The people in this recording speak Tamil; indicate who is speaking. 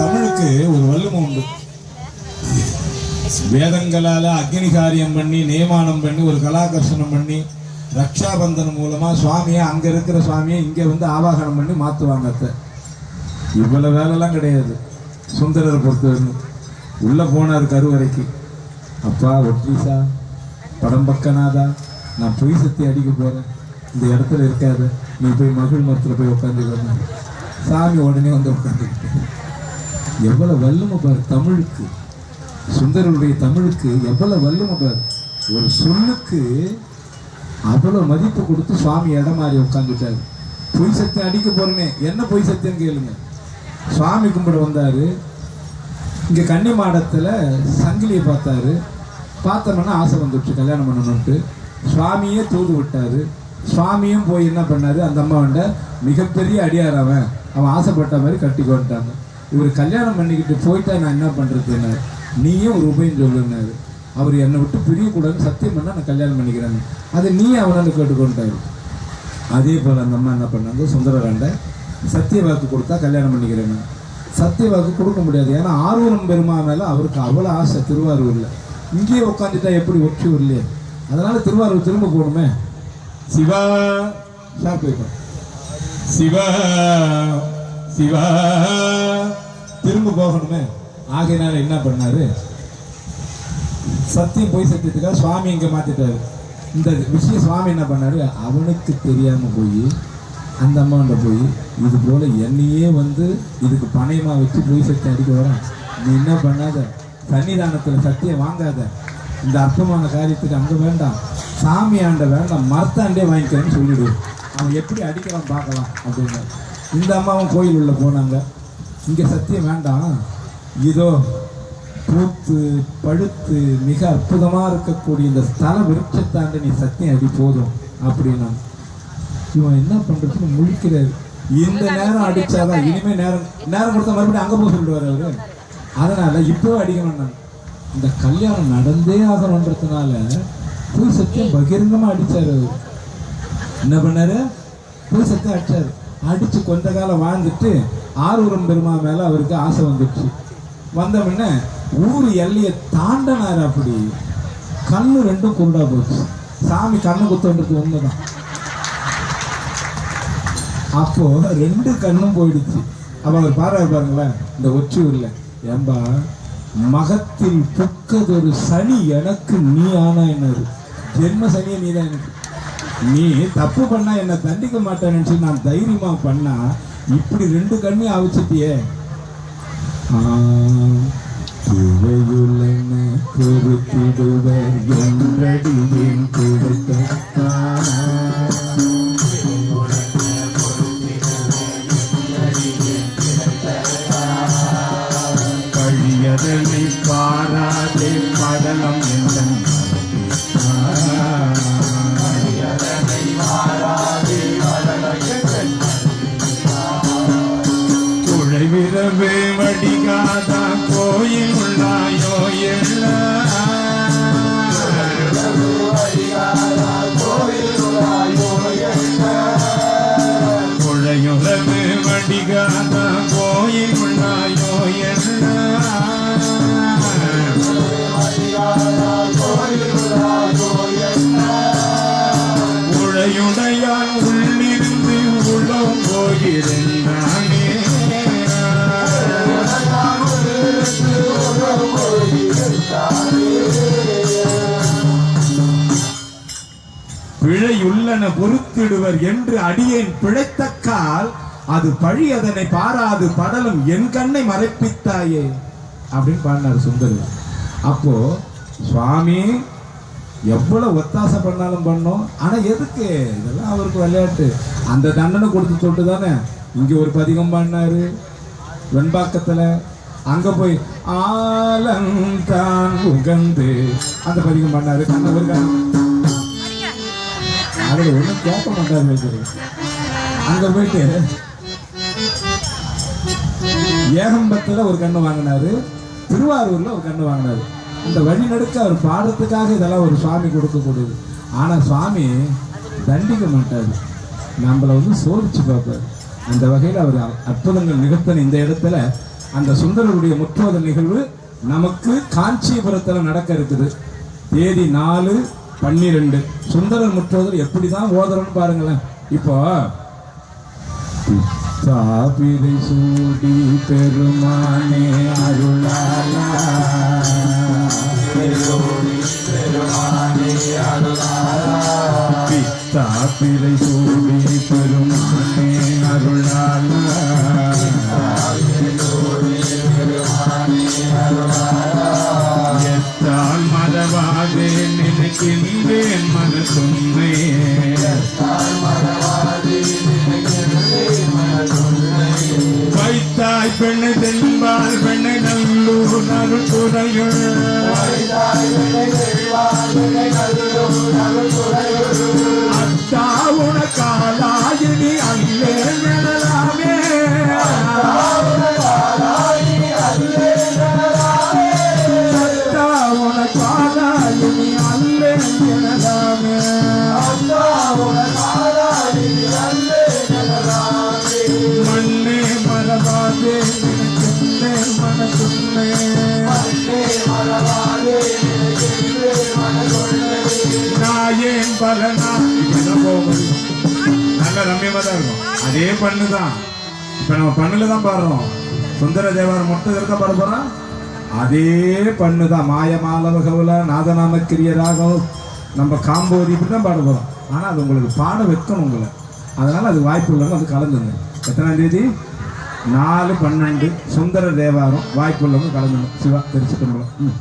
Speaker 1: தமிழுக்கு ஒரு வல்லுமை உண்டு. வேதங்களால அக்னி காரியம் பண்ணி நியமானம் பண்ணி ஒரு கலாகர்ஷணம் பண்ணி ரக்ஷாபந்தனம் மூலமா சுவாமியை அங்க இருக்கிற சுவாமியை இங்க வந்து ஆவாகனம் பண்ணி மாத்துவாங்க அத்தை. இவ்வளவு வேலைலாம் கிடையாது. சுந்தரரை பொறுத்தவரைக்கும். உள்ள போனார் கருவறைக்கு. அப்பா ஒட்ரீசா படம் பக்கனாதா நான் பொய் சத்தி அடிக்க போறேன். இந்த இடத்துல இருக்காது. நீ போய் மகிழ் மரத்தில் போய் உட்காந்து சாமி உடனே வந்து உட்காந்துக்கிட்டேன் எவ்வளவு வல்லுமை பார் தமிழுக்கு சுந்தரருடைய தமிழுக்கு எவ்வளவு வல்லுமை பார் ஒரு சொல்லுக்கு அவ்வளோ மதிப்பு கொடுத்து சுவாமி இடம் மாறி உட்காந்துட்டாரு பொய் சத்தியம் அடிக்க போறேனே என்ன பொய் சத்தியம் கேளுங்க. சுவாமி கும்பிட வந்தார். இங்கே கன்னி மாடத்தில் சங்கிலியை பார்த்தாரு. பார்த்தோம்னா ஆசை வந்துடுச்சு கல்யாணம் பண்ணணும்ட்டு சுவாமியே தூது விட்டார். சுவாமியும் போய் என்ன பண்ணார்? அந்த அம்மாவண்ட மிகப்பெரிய அடியார் அவன். அவன் ஆசைப்பட்ட மாதிரி கட்டிக்கொண்டாங்க இவர் கல்யாணம் பண்ணிக்கிட்டு போயிட்டா நான் என்ன பண்ணுறதுன்னு நீயும் ஒரு உபயம் சொல்லுன்னாரு. அவர் என்னை விட்டு பிரியக்கூடாதுன்னு சத்தியம் பண்ணால் நான் கல்யாணம் பண்ணிக்கிறேன். அதை நீ அவனால கேட்டுக்கொண்டாரு. அதே போல் அந்த அம்மா என்ன பண்ணாங்க? சுந்தரகாண்ட சத்திய வாக்கு கொடுத்தா கல்யாணம் பண்ணிக்கிறேன்னு. சத்திய வாக்கு கொடுக்க முடியாது. ஏன்னா ஆர்வம் பெருமா மேலே அவருக்கு அவ்வளோ ஆசை. திருவாரூரில். இங்கேயே உட்காந்துட்டா எப்படி ஒற்றி இல்லையே அதனால் திருவாரூர் திரும்ப போகணுமே. சிவா ஷாப் போய்ப்போம் சிவா சிவா. திரும்ப போகணுமே. ஆகையினால என்ன பண்ணாரு? சத்தியம் போய் சத்தியத்துக்காக சுவாமி இங்கே மாத்திட்டாரு. இந்த விஷயம் சுவாமி என்ன பண்ணாரு? அவனுக்கு தெரியாமல் போய் அந்த அம்மாண்ட போய் இது போல் என்னையே வந்து இதுக்கு பணையமாக வச்சு போய் சத்தியம் அடிக்க வரான். நீ என்ன பண்ணாத? சன்னிதானத்தில் சத்தியம் வாங்காத. இந்த அர்த்தமான காரியத்துக்கு அங்கே வேண்டாம். சாமி ஆண்ட வேண்டாம். மரத்தாண்டே வாங்கிக்கிறேன்னு சொல்லிவிடு அவன் எப்படி அடிக்கிறான் பார்க்கலாம் அப்படின்னு இந்த அம்மாவும் கோயில் உள்ள போனாங்க. இங்க சத்தியம் வேண்டாம். இதோ பூத்து படுத்து மிக அற்புதமா இருக்கக்கூடிய இந்த ஸ்தல விருட்சத்தாண்ட நீ சத்தியம் அடி போதும் அப்படின்னா. இவன் என்ன பண்றதுன்னு முழிக்கிறாரு இந்த நேரம் அடிச்சாதான் இனிமே நேரம் நேரம் கொடுத்தா மறுபடியும் அங்க போக சொல்லிடுவாரு அவரு. அதனால இப்போ அடிக்கணும் நான் இந்த கல்யாணம் நடந்தே ஆகணுன்றதுனால போய் சத்தியம் பகிரங்கமா அடிச்சாரு அவரு. என்ன பண்ணாரு? போய் சத்தம் அடிச்சாரு. அடிச்சு கொஞ்ச காலம் வாழ்ந்துட்டு ஆரூரம் பெருமா மேல அவருக்கு ஆசை வந்துடுச்சு. வந்த உடனே ஊர் எல்லையை தாண்டனார் அப்படி. கண்ணு ரெண்டும் குருடா போச்சு. சாமி கண்ணு குத்தன்றது உண்மைதான். அப்போ ரெண்டு கண்ணும் போயிடுச்சு. அப்ப அவர் பாரு பாருங்களேன் இந்த ஒச்சூர்ல ஏம்பா மகத்தில் புக்கதொரு சனி எனக்கு நீ ஆனா என்னாரு ஜென்ம சனியை நீ தான் எனக்கு. நீ தப்பு பண்ணா என்ன தண்டிக்க மாட்டேன்னு நான் தைரியமா பண்ணா இப்படி ரெண்டு கண்ணி அவிச்சிட்டியே. துவையுள்ளன பொறுத்திடுவர். என்றடியேன் கொடுத்த
Speaker 2: கோயில் உள்ளாயோ எல்ல குழையுறவு கோயில் உள்ளாயோ எல்ல உழையுடையான் உள்ளிருந்து உளம் போகிறேன்
Speaker 1: பிழையுள்ளன பொறுத்திடுவர் என்று அடியேன் பிழைத்தக்கால் அது பழி அதனை பாராது படலும் என் கண்ணை மறைப்பித்தாயே அப்படின்னு பாடினார் சுந்தர். அப்போ சுவாமி எவ்வளவு ஒத்தாசை பண்ணாலும் பண்ணோம் ஆனா எதுக்கு? இதெல்லாம் அவருக்கு விளையாட்டு. அந்த தண்டனை கொடுத்து சொல்லிட்டு தானே இங்க ஒரு பதிகம் பாடினாரு வெண்பாக்கத்துல அங்க போய் ஆலந்தான் உகந்து. அந்த பதிகம் பண்ணாரு கண்ணவர் அதுல ஒண்ணும் கேட்க மாட்டாரு வைக்கிறது அங்க போயிட்டு ஏகம்பத்துல ஒரு கண்ணு வாங்கினாரு. திருவாரூர்ல ஒரு கண்ணு வாங்கினாரு. இந்த வழி நடுக்க அவர் பாடத்துக்காக இதெல்லாம் ஒரு சுவாமி கொடுக்கக்கூடியது. ஆனா சுவாமி தண்டிக்க மாட்டாரு. நம்மளை வந்து சோதிச்சு பார்ப்பாரு. அந்த வகையில் அவர் அற்புதங்கள் நிகழ்த்தன இந்த இடத்துல அந்த சுந்தரருடைய முற்றோதல் நிகழ்வு நமக்கு காஞ்சிபுரத்தில் நடக்க இருக்குது. தேதி நாலு பன்னிரெண்டு. சுந்தரர் முற்றோதல் எப்படி தான் ஓதுறோம்னு பாருங்களேன். இப்போ சாபிரை சூடி பெருமானே அருளாலா பித்தாப்பிரை சூடி பெருமானே அருளாலா
Speaker 2: எத்தால் மறவாதே நினைக்கின்றேன் மனசுமே வைத்தாய் பெண்ணு தென்பால் பெண்ணை நல்லூர் அருள் துறையுள். அத்தா உனக்காலாயினி அல்லே எனலாமே நாயேன் பலனா இப்படிதான் போக முடியும் நல்ல ரம்யமா தான் இருக்கும் அதே பண்ணு தான் இப்ப நம்ம பண்ணுல தான் பாடுறோம் சுந்தர தேவாரம் மட்டும் இருக்க பாட போறோம்
Speaker 1: அதே பண்ணுதான் மாயமாலவ கவுல நாதநாம கிரிய ராகம் நம்ம காம்போதி இப்படி தான் பாட போறோம் ஆனா அது உங்களுக்கு பாட வைக்கணும் உங்களை அதனால அது வாய்ப்பு உள்ளவங்க அது கலந்துங்க எத்தனாம் தேதி? நாலு பன்னெண்டு சுந்தர தேவாரம் வாய்ப்புள்ளவங்க கலந்துடும் சிவா தெரிச்சுக்கணும் ம்.